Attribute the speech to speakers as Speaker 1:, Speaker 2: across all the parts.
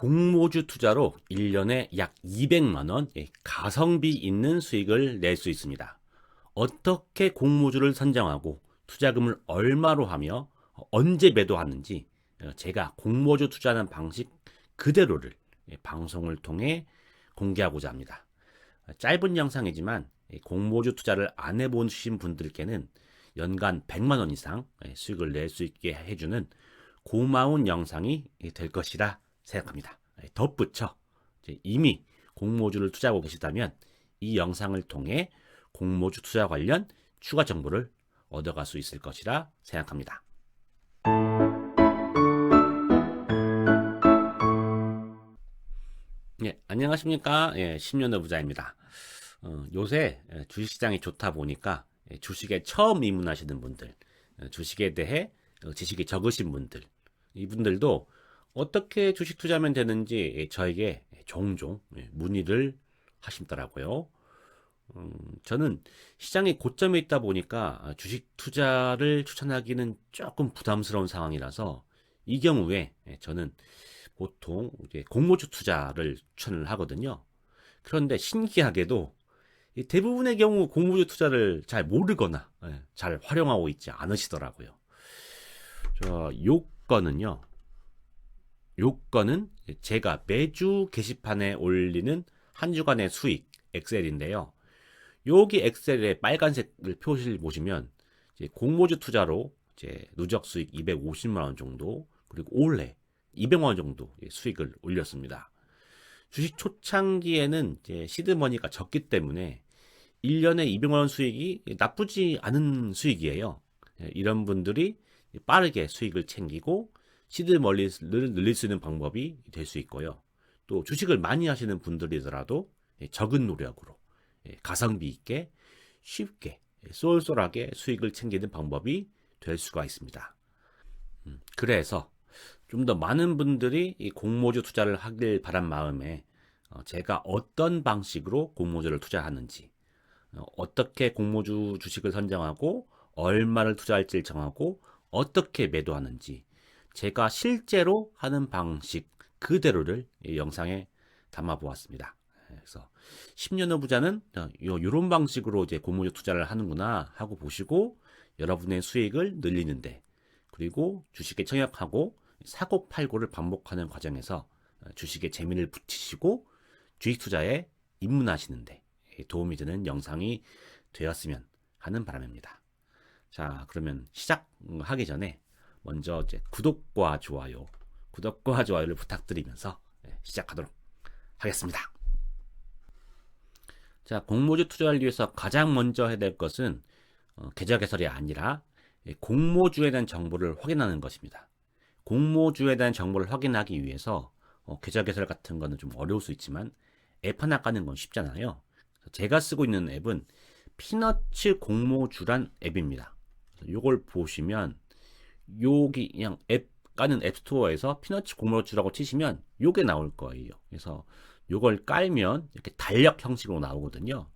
Speaker 1: 공모주 투자로 1년에 약 200만 원 예, 가성비 있는 수익을 낼 수 있습니다. 어떻게 공모주를 선정하고 투자금을 얼마로 하며 언제 매도하는지 어, 제가 공모주 투자하는 방식 그대로를 예, 방송을 통해 공개하고자 합니다. 짧은 영상이지만 예, 공모주 투자를 안 해보신 분들께는 연간 100만 원 이상 예, 수익을 낼 수 있게 해주는 고마운 영상이 될 것이라 생각합니다. 예, 덧붙여 이미 공모주를 투자하고 계시다면 이 영상을 통해 공모주 투자 관련 추가 정보를 얻어갈 수 있을 것이라 생각합니다. 예, 안녕하십니까. 예, 10년의 부자입니다. 어, 요새 예, 주식시장이 좋다 보니까 예, 주식에 처음 입문하시는 분들, 어, 주식에 대해 어, 지식이 적으신 분들, 이분들도 어떻게 주식 투자하면 되는지 예, 저에게 종종 예, 문의를 하시더라고요. 음, 저는 시장이 고점에 있다 보니까 아, 주식 투자를 추천하기는 조금 부담스러운 상황이라서 이 경우에 예, 저는 보통 공모주 투자를 추천을 하거든요. 그런데 신기하게도 이 대부분의 경우 공모주 투자를 잘 모르거나 예, 잘 활용하고 있지 않으시더라고요. 저 요건은요. 요건은 제가 매주 게시판에 올리는 한 주간의 수익 엑셀인데요. 여기 엑셀에 빨간색을 표시를 보시면 공모주 투자로 이제 누적 수익 250만 원 정도 그리고 올해 200만 원 정도 수익을 올렸습니다. 주식 초창기에는 이제 시드머니가 적기 때문에 1년에 200만 원 수익이 나쁘지 않은 수익이에요. 예, 이런 분들이 빠르게 수익을 챙기고 시드머니를 늘릴 수 있는 방법이 될 수 있고요. 또 주식을 많이 하시는 분들이더라도 예, 적은 노력으로 예, 가성비 있게 쉽게 쏠쏠하게 수익을 챙기는 방법이 될 수가 있습니다. 음, 그래서 좀 더 많은 분들이 이 공모주 투자를 하길 바란 마음에 어, 제가 어떤 방식으로 공모주를 투자하는지 어, 어떻게 공모주 주식을 선정하고 얼마를 투자할지를 정하고 어떻게 매도하는지 제가 실제로 하는 방식 그대로를 이 영상에 담아 보았습니다. 그래서 10년 후 부자는 이런 방식으로 이제 공모주 투자를 하는구나 하고 보시고 여러분의 수익을 늘리는데 그리고 주식에 청약하고 사고 팔고를 반복하는 과정에서 주식에 재미를 붙이시고 주식 투자에 입문하시는데 도움이 되는 영상이 되었으면 하는 바람입니다. 자, 그러면 시작하기 전에 먼저 이제 구독과 좋아요, 구독과 좋아요를 부탁드리면서 시작하도록 하겠습니다. 자, 공모주 투자를 위해서 가장 먼저 해야 될 것은 어, 계좌 개설이 아니라 공모주에 대한 정보를 확인하는 것입니다. 공모주에 대한 정보를 확인하기 위해서 어, 계좌 개설 같은 거는 좀 어려울 수 있지만 앱 하나 까는 건 쉽잖아요. 제가 쓰고 있는 앱은 피너츠 공모주란 앱입니다. 이걸 보시면 여기 그냥 앱 까는 앱스토어에서 피너츠 공모주라고 치시면 요게 나올 거예요. 그래서 요걸 깔면 이렇게 달력 형식으로 나오거든요.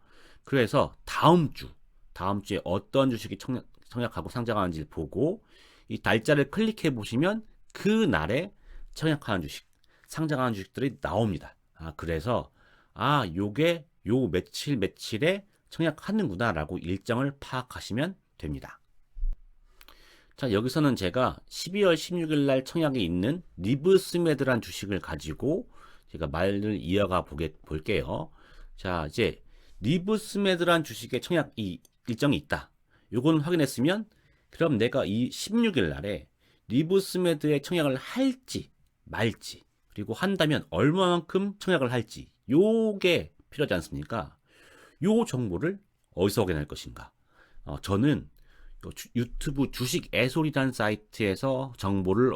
Speaker 1: 그래서 다음 주, 다음 주에 어떤 주식이 청약, 청약하고 상장하는지 보고 이 달자를 클릭해 보시면 그 날에 청약하는 주식, 상장하는 주식들이 나옵니다. 아, 그래서 아, 요게 요 며칠 며칠에 청약하는구나라고 일정을 파악하시면 됩니다. 자, 여기서는 제가 12월 16일 날 청약에 있는 리브스메드란 주식을 가지고 제가 말을 이어가 보게, 볼게요. 자, 이제 리브스메드란 주식의 청약 이 일정이 있다. 요건 확인했으면 그럼 내가 이 16일 날에 리브스메드의 청약을 할지 말지 그리고 한다면 얼마만큼 청약을 할지 요게 필요하지 않습니까? 요 정보를 어디서 확인할 것인가? 어, 저는 유튜브 주식 애솔이라는 사이트에서 정보를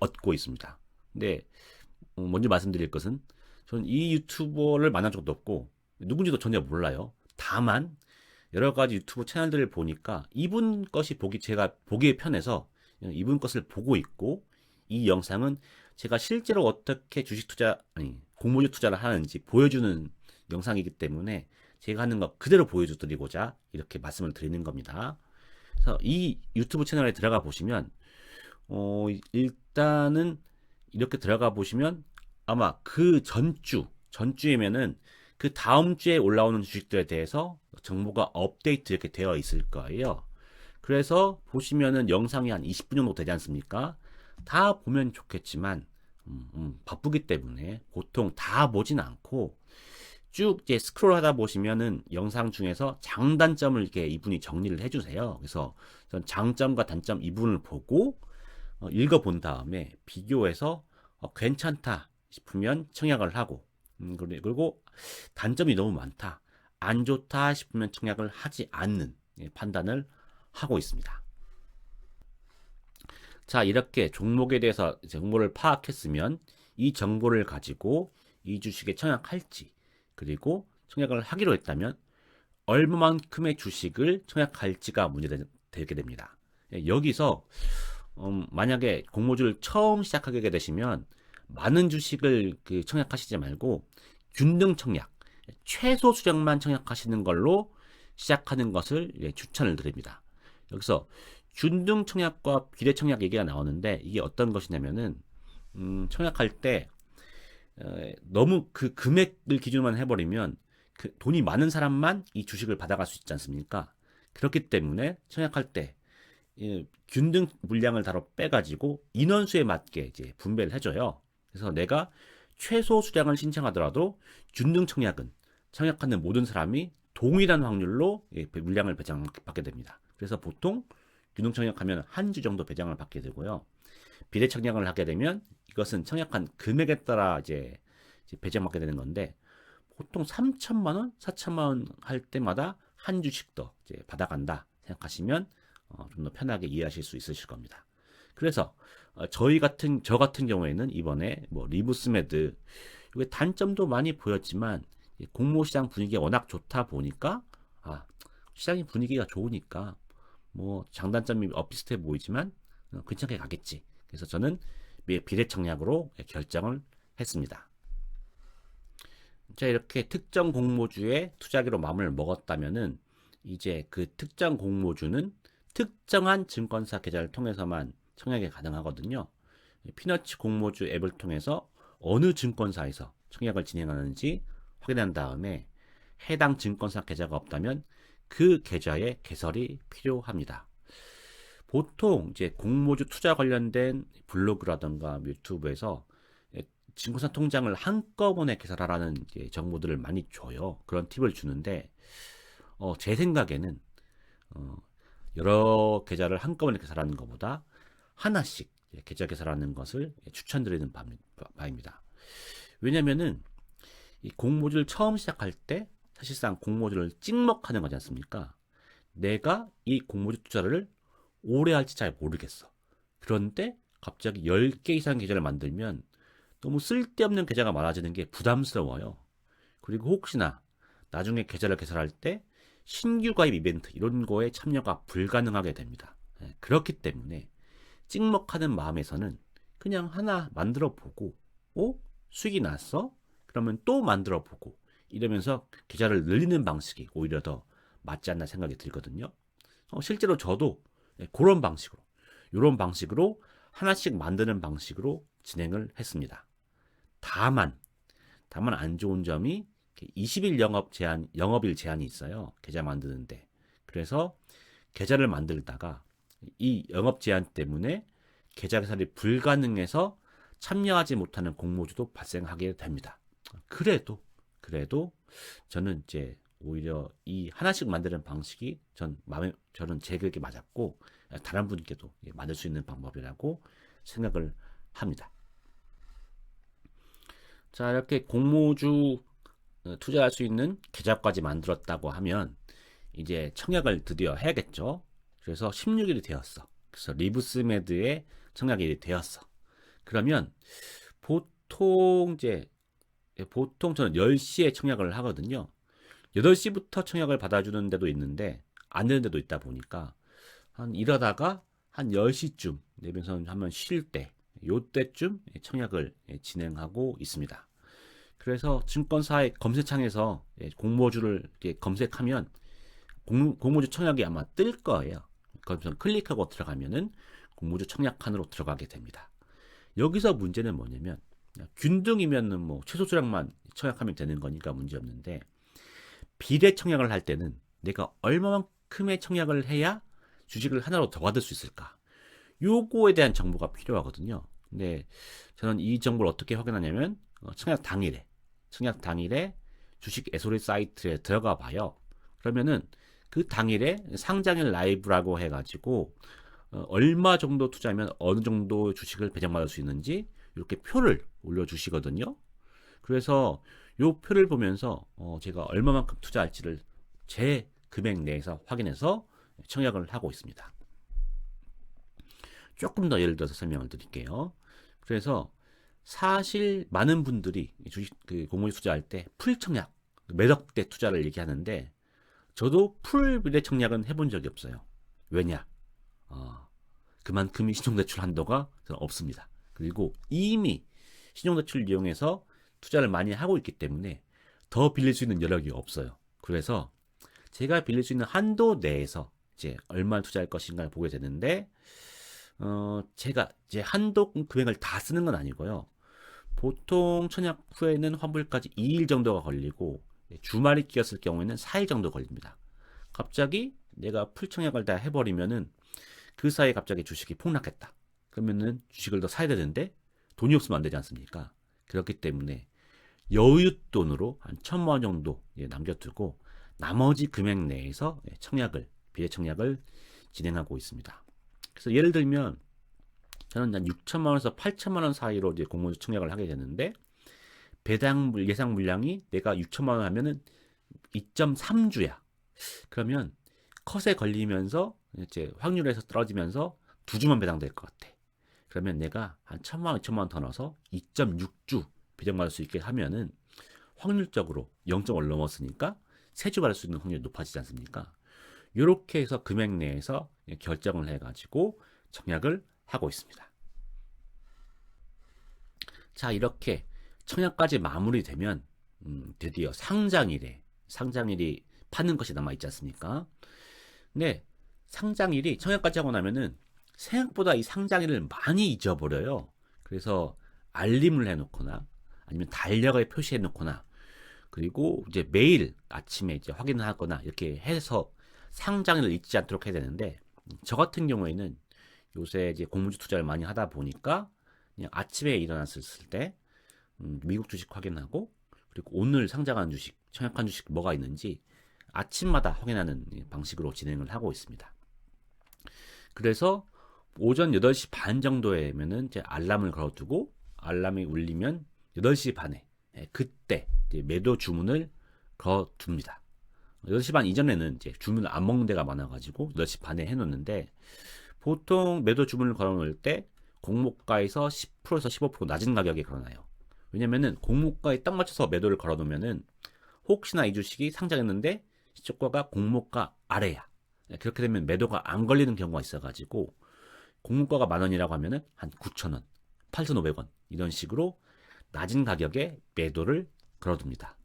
Speaker 1: 얻고 있습니다. 근데 어, 먼저 말씀드릴 것은 저는 이 유튜버를 만난 적도 없고 누군지도 전혀 몰라요. 다만 여러 가지 유튜브 채널들을 보니까 이분 것이 보기 제가 보기에 편해서 이분 것을 보고 있고 이 영상은 제가 실제로 어떻게 주식 투자 아니 공모주 투자를 하는지 보여주는 영상이기 때문에 제가 하는 거 그대로 보여드리고자 이렇게 말씀을 드리는 겁니다. 그래서 이 유튜브 채널에 들어가 보시면 어 일단은 이렇게 들어가 보시면 아마 그 전주, 전주이면은 그 다음 주에 올라오는 주식들에 대해서 정보가 업데이트 이렇게 되어 있을 거예요. 그래서 보시면은 영상이 한 20분 정도 되지 않습니까? 다 보면 좋겠지만 음, 음, 바쁘기 때문에 보통 다 보진 않고 쭉 이제 스크롤 하다 보시면은 영상 중에서 장단점을 이렇게 이분이 정리를 해주세요. 그래서 전 장점과 단점 이분을 보고 어, 읽어본 다음에 비교해서 어, 괜찮다 싶으면 청약을 하고 음, 그리- 그리고 단점이 너무 많다 안 좋다 싶으면 청약을 하지 않는 예, 판단을 하고 있습니다. 자 이렇게 종목에 대해서 정보를 파악했으면 이 정보를 가지고 이 주식에 청약할지 그리고 청약을 하기로 했다면 얼마만큼의 주식을 청약할지가 문제되게 됩니다. 예, 여기서 음, 만약에 공모주를 처음 시작하게 되시면 많은 주식을 그 청약하시지 말고 균등 청약, 최소 수량만 청약하시는 걸로 시작하는 것을 예, 추천을 드립니다. 여기서 균등 청약과 비례 청약 얘기가 나오는데 이게 어떤 것이냐면은 음, 청약할 때 에, 너무 그 금액을 기준으로만 해버리면 그 돈이 많은 사람만 이 주식을 받아갈 수 있지 않습니까? 그렇기 때문에 청약할 때이 균등 물량을 다로 빼가지고 인원수에 맞게 이제 분배를 해줘요. 그래서 내가 최소 수량을 신청하더라도 균등 청약은 청약하는 모든 사람이 동일한 확률로 예, 물량을 배정받게 됩니다. 그래서 보통 균등 청약하면 한 주 정도 배정을 받게 되고요. 비례 청약을 하게 되면 이것은 청약한 금액에 따라 이제 이제 배정받게 되는 건데 보통 3천만 원, 4천만 원 할 때마다 한 주씩 더 이제 받아간다 생각하시면 어, 좀 더 편하게 이해하실 수 있으실 겁니다. 그래서 어, 저희 같은 저 같은 경우에는 이번에 뭐 리브스메드 이게 단점도 많이 보였지만 이 공모 시장 분위기가 워낙 좋다 보니까 아 시장의 분위기가 좋으니까 뭐 장단점이 엇비슷해 보이지만 어, 괜찮게 가겠지. 그래서 저는 미- 비례 청약으로 결정을 했습니다. 자 이렇게 특정 공모주에 투자하기로 마음을 먹었다면은 이제 그 특정 공모주는 특정한 증권사 계좌를 통해서만 청약이 가능하거든요. 피너치 공모주 앱을 통해서 어느 증권사에서 청약을 진행하는지 확인한 다음에 해당 증권사 계좌가 없다면 그 계좌에 개설이 필요합니다. 보통 이제 공모주 투자 관련된 블로그라든가 유튜브에서 증권사 통장을 한꺼번에 개설하라는 이제 정보들을 많이 줘요. 그런 팁을 주는데 어, 제 생각에는 어, 여러 계좌를 한꺼번에 개설하는 것보다 하나씩 계좌 개설하는 것을 추천드리는 바- 바입니다. 왜냐면은 이 공모주를 처음 시작할 때 사실상 공모주를 찍먹하는 거지 않습니까? 내가 이 공모주 투자를 오래 할지 잘 모르겠어. 그런데 갑자기 10개 이상 계좌를 만들면 너무 쓸데없는 계좌가 많아지는 게 부담스러워요. 그리고 혹시나 나중에 계좌를 개설할 때 신규 가입 이벤트 이런 거에 참여가 불가능하게 됩니다. 예, 그렇기 때문에 찍먹하는 마음에서는 그냥 하나 만들어 보고, 어? 수익이 났어? 그러면 또 만들어 보고, 이러면서 계좌를 늘리는 방식이 오히려 더 맞지 않나 생각이 들거든요. 어, 실제로 저도 예, 그런 방식으로, 이런 방식으로 하나씩 만드는 방식으로 진행을 했습니다. 다만, 다만 안 좋은 점이 20일 영업 제한, 영업일 제한이 있어요. 계좌 만드는데. 그래서 계좌를 만들다가 이 영업 제한 때문에 계좌 개설이 불가능해서 참여하지 못하는 공모주도 발생하게 됩니다. 그래도, 그래도 저는 이제 오히려 이 하나씩 만드는 방식이 전 마음에, 저는 제 그게 맞았고, 다른 분께도 만들 수 있는 방법이라고 생각을 합니다. 자, 이렇게 공모주 어, 투자할 수 있는 계좌까지 만들었다고 하면 이제 청약을 드디어 해야겠죠. 그래서 16일이 되었어. 그래서 리브스메드에 청약일이 되었어. 그러면 보통 이제 예, 보통 저는 10시에 청약을 하거든요. 8시부터 청약을 받아주는 데도 있는데 안 되는 데도 있다 보니까 한 이러다가 한 10시쯤 내면서 한번 쉴 때, 요때쯤 청약을 예, 진행하고 있습니다. 그래서 증권사의 검색창에서 예, 공모주를 검색하면 공, 공모주 청약이 아마 뜰 거예요. 거기서 클릭하고 들어가면은 공모주 청약 칸으로 들어가게 됩니다. 여기서 문제는 뭐냐면 균등이면은 뭐 최소 수량만 청약하면 되는 거니까 문제 없는데 비례 청약을 할 때는 내가 얼마만큼의 청약을 해야 주식을 하나로 더 받을 수 있을까? 요거에 대한 정보가 필요하거든요. 근데 저는 이 정보를 어떻게 확인하냐면 어, 청약 당일에 청약 당일에 주식 애소리 사이트에 들어가 봐요. 그러면은 그 당일에 상장일 라이브라고 해가지고 어, 얼마 정도 투자하면 어느 정도 주식을 배정받을 수 있는지 이렇게 표를 올려주시거든요. 그래서 요 표를 보면서 어, 제가 얼마만큼 투자할지를 제 금액 내에서 확인해서 청약을 하고 있습니다. 조금 더 예를 들어서 설명을 드릴게요. 그래서 사실 많은 분들이 주식 그 공모주 투자할 때 풀 청약, 매덕 대 투자를 얘기하는데 저도 풀 미래 청약은 해본 적이 없어요. 왜냐? 어, 그만큼 신용대출 한도가 없습니다. 그리고 이미 신용대출을 이용해서 투자를 많이 하고 있기 때문에 더 빌릴 수 있는 여력이 없어요. 그래서 제가 빌릴 수 있는 한도 내에서 이제 얼마 투자할 것인가를 보게 되는데 어, 제가 이제 한도 금액을 다 쓰는 건 아니고요. 보통 청약 후에는 환불까지 2일 정도가 걸리고 주말이 끼었을 경우에는 4일 정도 걸립니다. 갑자기 내가 풀 청약을 다 해버리면은 그 사이에 갑자기 주식이 폭락했다. 그러면은 주식을 더 사야 되는데 돈이 없으면 안 되지 않습니까? 그렇기 때문에 여윳돈으로 한 천만 원 정도 남겨두고 나머지 금액 내에서 청약을 비례 청약을 진행하고 있습니다. 그래서 예를 들면 저는 한 6천만 원에서 8천만 원 사이로 이제 공모주 청약을 하게 되는데 배당 예상 물량이 내가 6천만 원 하면은 2.3주야. 그러면 컷에 걸리면서 이제 확률에서 떨어지면서 두 주만 배당될 것 같아. 그러면 내가 한 천만 원, 이천만 원 더 넣어서 2.6주 배정받을 수 있게 하면은 확률적으로 0.5를 넘었으니까 세주 받을 수 있는 확률이 높아지지 않습니까? 이렇게 해서 금액 내에서 결정을 해가지고 청약을 하고 있습니다. 자 이렇게 청약까지 마무리되면 음, 드디어 상장일에 상장일이 파는 것이 남아 있지 않습니까? 근데 상장일이 청약까지 하고 나면은 생각보다 이 상장일을 많이 잊어버려요. 그래서 알림을 해놓거나 아니면 달력에 표시해 놓거나 그리고 이제 매일 아침에 이제 확인을 하거나 이렇게 해서 상장일을 잊지 않도록 해야 되는데 저 같은 경우에는 요새 이제 공무주 투자를 많이 하다 보니까 그냥 아침에 일어났을 때 음, 미국 주식 확인하고 그리고 오늘 상장한 주식, 청약한 주식 뭐가 있는지 아침마다 확인하는 방식으로 진행을 하고 있습니다. 그래서 오전 8시 반 정도에면은 이제 알람을 걸어두고 알람이 울리면 8시 반에 예, 그때 매도 주문을 걸어둡니다. 8시 반 이전에는 이제 주문을 안 먹는 데가 많아가지고 8시 반에 해놓는데 보통 매도 주문을 걸어놓을 때 공모가에서 10%에서 15% 낮은 가격에 걸어놔요. 왜냐면은 공모가에 딱 맞춰서 매도를 걸어놓으면은 혹시나 이 주식이 상장했는데 시초가가 공모가 아래야. 예, 그렇게 되면 매도가 안 걸리는 경우가 있어가지고 공모가가 만 원이라고 하면은 한 9천 원, 8,500원 이런 식으로 낮은 가격에 매도를 걸어둡니다.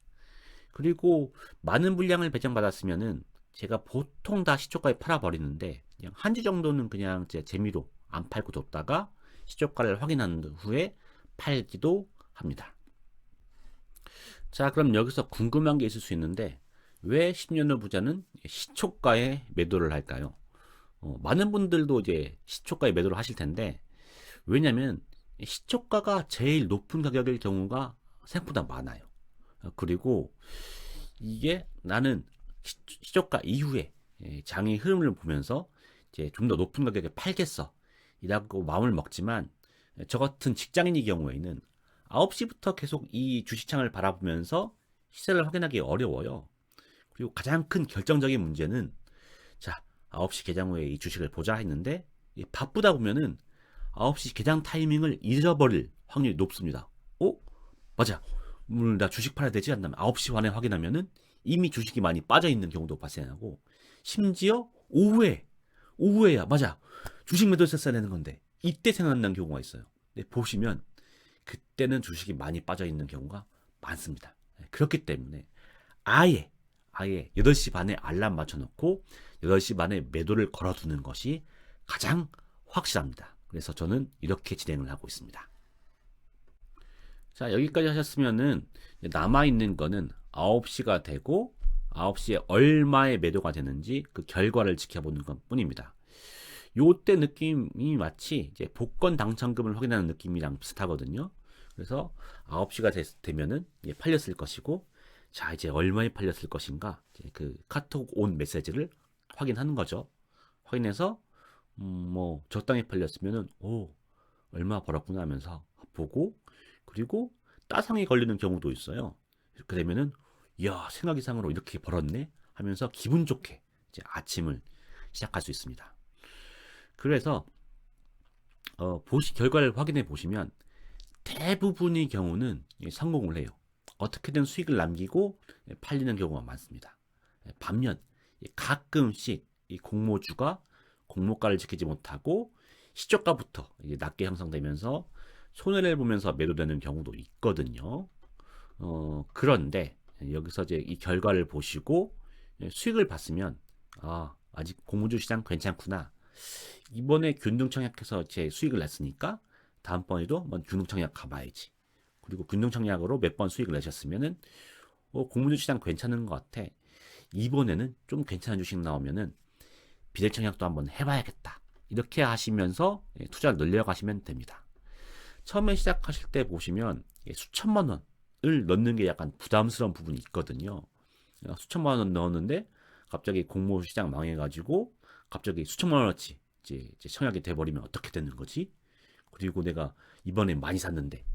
Speaker 1: 그리고 많은 물량을 배정받았으면은 제가 보통 다 시초가에 팔아버리는데 그냥 한 주 정도는 그냥 제 재미로 안 팔고 뒀다가 시초가를 확인한 후에 팔기도 합니다. 자, 그럼 여기서 궁금한 게 있을 수 있는데 왜 10년 후 부자는 시초가에 매도를 할까요? 어, 많은 분들도 이제 시초가에 매도를 하실 텐데 왜냐면 시초가가 제일 높은 가격일 경우가 생각보다 많아요. 어, 그리고 이게 나는 시초가 이후에 예, 장의 흐름을 보면서 이제 좀 더 높은 가격에 팔겠어. 이라고 마음을 먹지만 저 같은 직장인의 경우에는 9시부터 계속 이 주식창을 바라보면서 시세를 확인하기 어려워요. 그리고 가장 큰 결정적인 문제는 자, 9시 개장 후에 이 주식을 보자 했는데 바쁘다 보면은 9시 개장 타이밍을 잊어버릴 확률이 높습니다. 어? 맞아. 오늘 나 주식 팔아야 되지 않나면 9시 반에 확인하면은 이미 주식이 많이 빠져 있는 경우도 발생하고 심지어 오후에 오후에야 맞아. 주식 매도했었어야 되는 건데 이때 생각나는 경우가 있어요. 네, 보시면 그때는 주식이 많이 빠져 있는 경우가 많습니다. 네, 그렇기 때문에 아예 아예 8시 반에 알람 맞춰놓고 8시 반에 매도를 걸어두는 것이 가장 확실합니다. 그래서 저는 이렇게 진행을 하고 있습니다. 자, 여기까지 하셨으면은 남아있는 거는 9시가 되고 9시에 얼마의 매도가 되는지 그 결과를 지켜보는 것 뿐입니다. 요때 느낌이 마치 이제 복권 당첨금을 확인하는 느낌이랑 비슷하거든요. 그래서 9시가 됐, 되면은 이제 팔렸을 것이고 자, 이제 얼마에 팔렸을 것인가? 그 카톡 온 메시지를 확인하는 거죠. 확인해서 음, 뭐 적당히 팔렸으면은 오, 얼마 벌었구나 하면서 보고 그리고 따상이 걸리는 경우도 있어요. 이렇게 되면은 이야 생각 이상으로 이렇게 벌었네 하면서 기분 좋게 이제 아침을 시작할 수 있습니다. 그래서 어, 보시 결과를 확인해 보시면 대부분의 경우는 성공을 해요. 어떻게든 수익을 남기고 팔리는 경우가 많습니다. 반면 가끔씩 이 공모주가 공모가를 지키지 못하고 시초가부터 낮게 형성되면서 손해를 보면서 매도되는 경우도 있거든요. 어, 그런데 여기서 이제 이 결과를 보시고 수익을 봤으면 아, 아직 공모주 시장 괜찮구나. 이번에 균등 청약해서 제 수익을 냈으니까 다음번에도 한번 균등 청약 가봐야지. 그리고 균등 청약으로 몇 번 수익을 내셨으면은 어, 공모주 시장 괜찮은 것 같아. 이번에는 좀 괜찮은 주식 나오면은 비대 청약도 한번 해봐야겠다. 이렇게 하시면서 예, 투자를 늘려가시면 됩니다. 처음에 시작하실 때 보시면 예, 수천만 원을 넣는 게 약간 부담스러운 부분이 있거든요. 어, 수천만 원 넣었는데 갑자기 공모 시장 망해가지고 갑자기 수천만 원어치 이제, 청약이 돼버리면 어떻게 되는 거지? 그리고 내가 이번에 많이 샀는데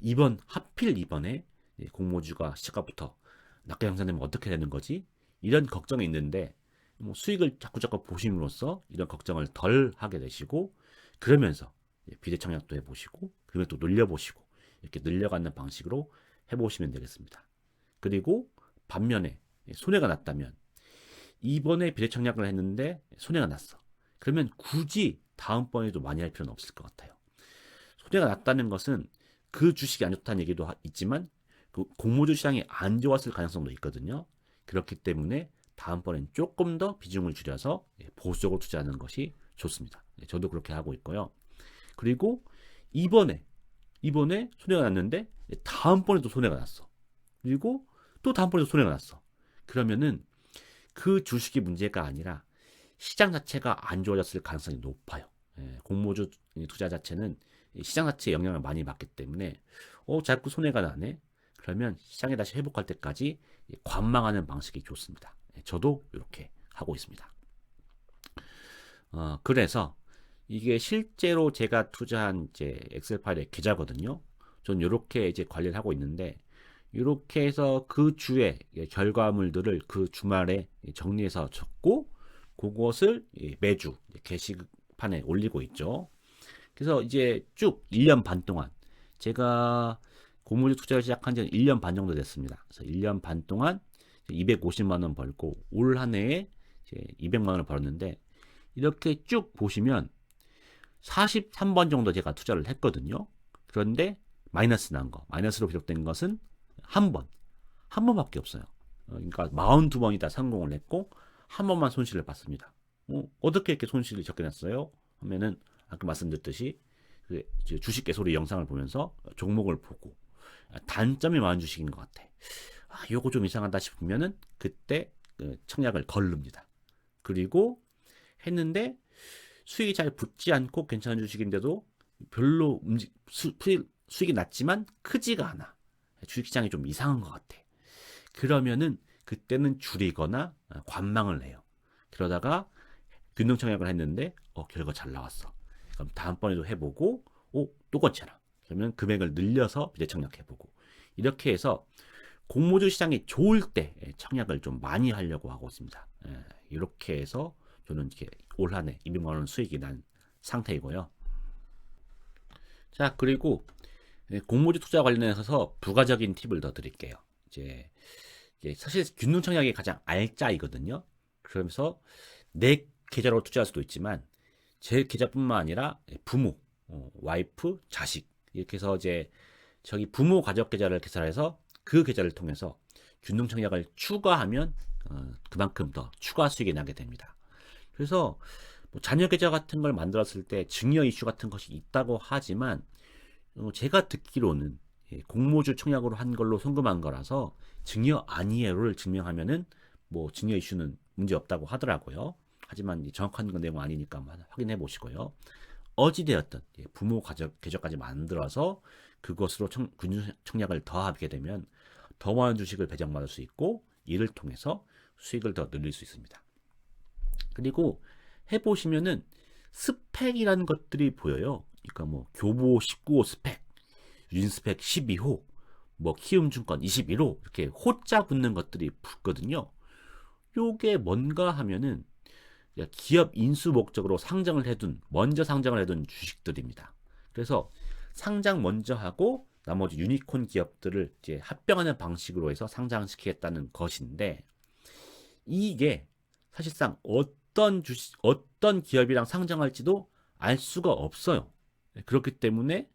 Speaker 1: 이번 하필 이번에 예, 공모주가 시작부터 낮게 형성되면 어떻게 되는 거지? 이런 걱정이 있는데 뭐 수익을 자꾸 자꾸 보심으로써 이런 걱정을 덜 하게 되시고 그러면서 비대청약도 해보시고 그러면 또 늘려보시고 이렇게 늘려가는 방식으로 해보시면 되겠습니다. 그리고 반면에 손해가 났다면 이번에 비대청약을 했는데 손해가 났어. 그러면 굳이 다음번에도 많이 할 필요는 없을 것 같아요. 손해가 났다는 것은 그 주식이 안 좋다는 얘기도 있지만 그 공모주 시장이 안 좋았을 가능성도 있거든요. 그렇기 때문에 다음번엔 조금 더 비중을 줄여서 예, 보수적으로 투자하는 것이 좋습니다. 예, 저도 그렇게 하고 있고요. 그리고 이번에 이번에 손해가 났는데 예, 다음번에도 손해가 났어. 그리고 또 다음번에도 손해가 났어. 그러면은 그 주식이 문제가 아니라 시장 자체가 안 좋아졌을 가능성이 높아요. 공모주 투자 자체는 시장 자체에 영향을 많이 받기 때문에 어 자꾸 손해가 나네. 그러면 시장에 다시 회복할 때까지 관망하는 방식이 좋습니다. 예, 저도 이렇게 하고 있습니다. 어, 그래서 이게 실제로 제가 투자한 이제 엑셀 파일의 계좌거든요. 전 이렇게 이제 관리를 하고 있는데 이렇게 해서 그 주의 결과물들을 그 주말에 정리해서 적고 그것을 매주 게시판에 올리고 있죠. 그래서 이제 쭉 1년 반 동안 제가 고물주 투자를 시작한 지는 1년 반 정도 됐습니다. 그래서 1년 반 동안 250만 원 벌고 올 한 해에 200만 원을 벌었는데 이렇게 쭉 보시면 43번 정도 제가 투자를 했거든요. 그런데 마이너스 난 거, 마이너스로 기록된 것은 한 번, 한 번밖에 없어요. 어, 그러니까 42번이 다 성공을 했고 한 번만 손실을 봤습니다. 어, 어떻게 이렇게 손실을 적게 났어요? 하면은 아까 말씀드렸듯이 그 주식 개소리 영상을 보면서 종목을 보고 단점이 많은 주식인 것 같아. 아, 요거 좀 이상하다 싶으면은 그때 그 청약을 걸릅니다. 그리고 했는데 수익이 잘 붙지 않고 괜찮은 주식인데도 별로 움직 수, 수익이 낮지만 크지가 않아. 주식시장이 좀 이상한 것 같아. 그러면은 그때는 줄이거나 관망을 해요. 그러다가 균등 청약을 했는데 어 결과 잘 나왔어. 그럼 다음번에도 해보고 오또 괜찮아. 그러면 금액을 늘려서 비대 청약해보고 이렇게 해서 공모주 시장이 좋을 때 예, 청약을 좀 많이 하려고 하고 있습니다. 예, 이렇게 해서 저는 이렇게 올 한해 200만 원 수익이 난 상태이고요. 자 그리고 예, 공모주 투자 관련해서 부가적인 팁을 더 드릴게요. 이제, 사실 균등 청약이 가장 알짜이거든요. 그러면서 내 계좌로 투자할 수도 있지만 제 계좌뿐만 아니라 부모, 어, 와이프, 자식 이렇게 해서 이제 저기 부모 가족 계좌를 계산해서 그 계좌를 통해서 균등 청약을 추가하면 어, 그만큼 더 추가 수익이 나게 됩니다. 그래서 뭐 자녀 계좌 같은 걸 만들었을 때 증여 이슈 같은 것이 있다고 하지만 어, 제가 듣기로는 예, 공모주 청약으로 한 걸로 송금한 거라서 증여 아니에요를 증명하면은 뭐 증여 이슈는 문제 없다고 하더라고요. 하지만 정확한 건 내용 아니니까 확인해 보시고요. 어찌되었든 예, 부모 가족 계좌까지 만들어서 그것으로 청, 군주 청약을 더하게 되면 더 많은 주식을 배정받을 수 있고 이를 통해서 수익을 더 늘릴 수 있습니다. 그리고 해보시면은 스펙이라는 것들이 보여요. 그러니까 뭐 교보 19호 스펙, 윤스펙 12호, 뭐 키움증권 21호 이렇게 호자 붙는 것들이 붙거든요. 요게 뭔가 하면은 기업 인수 목적으로 상장을 해둔 먼저 상장을 해둔 주식들입니다. 그래서 상장 먼저 하고 나머지 유니콘 기업들을 이제 합병하는 방식으로 해서 상장시키겠다는 것인데 이게 사실상 어떤 주식 어떤 기업이랑 상장할지도 알 수가 없어요. 그렇기 때문에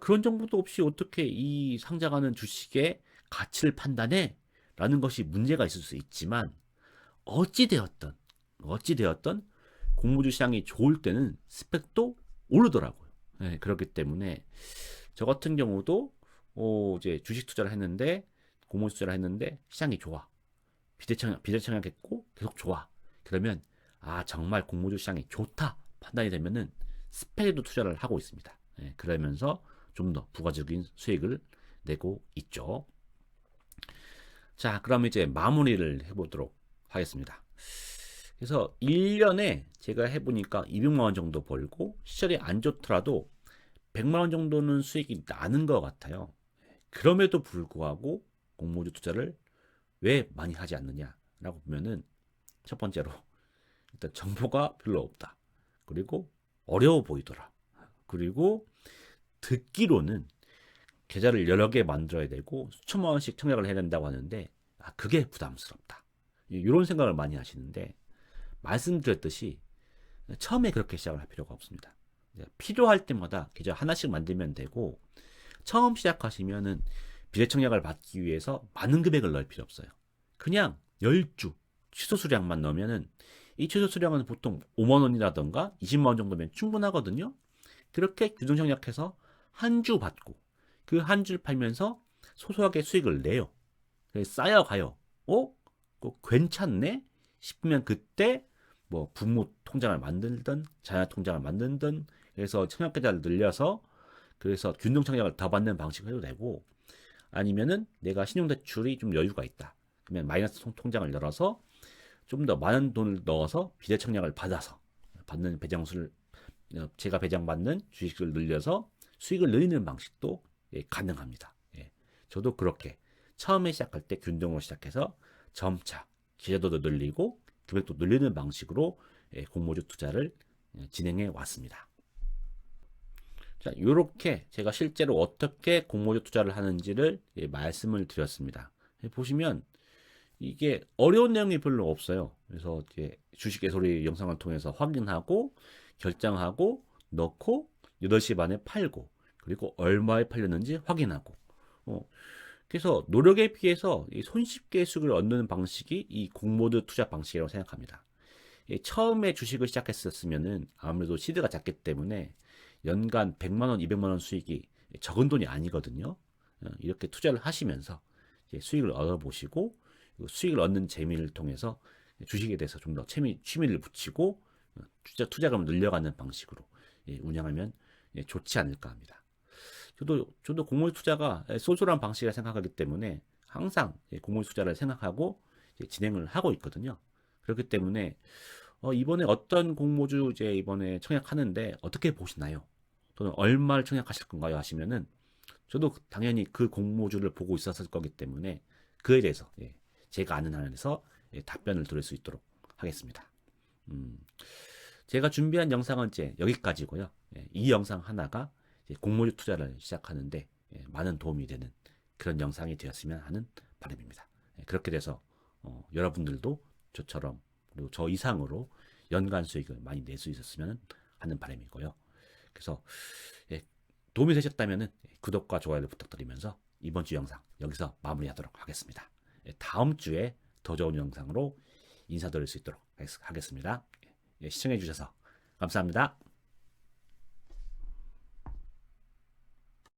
Speaker 1: 그런 정보도 없이 어떻게 이 상장하는 주식의 가치를 판단해? 라는 것이 문제가 있을 수 있지만 어찌 되었던 어찌 되었던 공모주 시장이 좋을 때는 스펙도 오르더라고요. 네, 그렇기 때문에 저 같은 경우도 어, 이제 주식 투자를 했는데 공모주 투자를 했는데 시장이 좋아. 비대청 비대청약했고 계속 좋아. 그러면 아 정말 공모주 시장이 좋다 판단이 되면은 스펙에도 투자를 하고 있습니다. 네, 그러면서 좀 더 부가적인 수익을 내고 있죠. 자, 그럼 이제 마무리를 해보도록 하겠습니다. 그래서 1년에 제가 해보니까 200만 원 정도 벌고 시절이 안 좋더라도 100만 원 정도는 수익이 나는 것 같아요. 그럼에도 불구하고 공모주 투자를 왜 많이 하지 않느냐라고 보면은 첫 번째로 일단 정보가 별로 없다. 그리고 어려워 보이더라. 그리고 듣기로는 계좌를 여러 개 만들어야 되고 수천만 원씩 청약을 해야 된다고 하는데 아 그게 부담스럽다. 이런 생각을 많이 하시는데 말씀드렸듯이 처음에 그렇게 시작을 할 필요가 없습니다. 필요할 때마다 계좌 하나씩 만들면 되고 처음 시작하시면은 비례청약을 받기 위해서 많은 금액을 넣을 필요 없어요. 그냥 10주 취소 수량만 넣으면은 이 취소 수량은 보통 5만 원이라던가 20만 원 정도면 충분하거든요. 그렇게 규정 청약해서 한 주 받고 그 한 주 팔면서 소소하게 수익을 내요. 쌓여가요. 어? 괜찮네? 싶으면 그때 뭐 부모 통장을 만들든 자녀 통장을 만들든 그래서 청약계좌를 늘려서 그래서 균등 청약을 더 받는 방식을 해도 되고 아니면은 내가 신용대출이 좀 여유가 있다. 그러면 마이너스 통장을 열어서 좀 더 많은 돈을 넣어서 비대 청약을 받아서 받는 배정수를 어, 제가 배정받는 주식을 늘려서 수익을 늘리는 방식도 예, 가능합니다. 예. 저도 그렇게 처음에 시작할 때 균등으로 시작해서 점차 기자도도 늘리고 금액 도 늘리는 방식으로 예, 공모주 투자를 예, 진행해 왔습니다. 자, 이렇게 제가 실제로 어떻게 공모주 투자를 하는지를 예, 말씀을 드렸습니다. 보시면 이게 어려운 내용이 별로 없어요. 그래서 이제 주식 애소리 영상을 통해서 확인하고 결정하고 넣고 8시 반에 팔고 그리고 얼마에 팔렸는지 확인하고 어, 그래서 노력에 비해서 손쉽게 수익을 얻는 방식이 이 공모드 투자 방식이라고 생각합니다. 처음에 주식을 시작했었으면은 아무래도 시드가 작기 때문에 연간 100만 원, 200만 원 수익이 적은 돈이 아니거든요. 어, 이렇게 투자를 하시면서 수익을 얻어보시고 수익을 얻는 재미를 통해서 주식에 대해서 좀 더 취미, 취미를 붙이고 어, 투자, 투자금을 늘려가는 방식으로 운영하면 좋지 않을까 합니다. 저도 저도 공모주 투자가 소소한 방식이라 생각하기 때문에 항상 공모주 투자를 생각하고 진행을 하고 있거든요. 그렇기 때문에 어, 이번에 어떤 공모주 이제 이번에 청약하는데 어떻게 보시나요? 또는 얼마를 청약하실 건가요? 하시면은 저도 당연히 그 공모주를 보고 있었을 거기 때문에 그에 대해서 예, 제가 아는 한에서 예, 답변을 드릴 수 있도록 하겠습니다. 음, 제가 준비한 영상은 이제 여기까지고요. 예, 이 영상 하나가 공모주 투자를 시작하는데 예, 많은 도움이 되는 그런 영상이 되었으면 하는 바람입니다. 예, 그렇게 돼서 어, 여러분들도 저처럼 그리고 저 이상으로 연간 수익을 많이 낼 수 있었으면 하는 바람이고요. 그래서 예, 도움이 되셨다면 구독과 좋아요를 부탁드리면서 이번 주 영상 여기서 마무리하도록 하겠습니다. 다음 주에 더 좋은 영상으로 인사드릴 수 있도록 하겠습니다. 시청해 주셔서 감사합니다.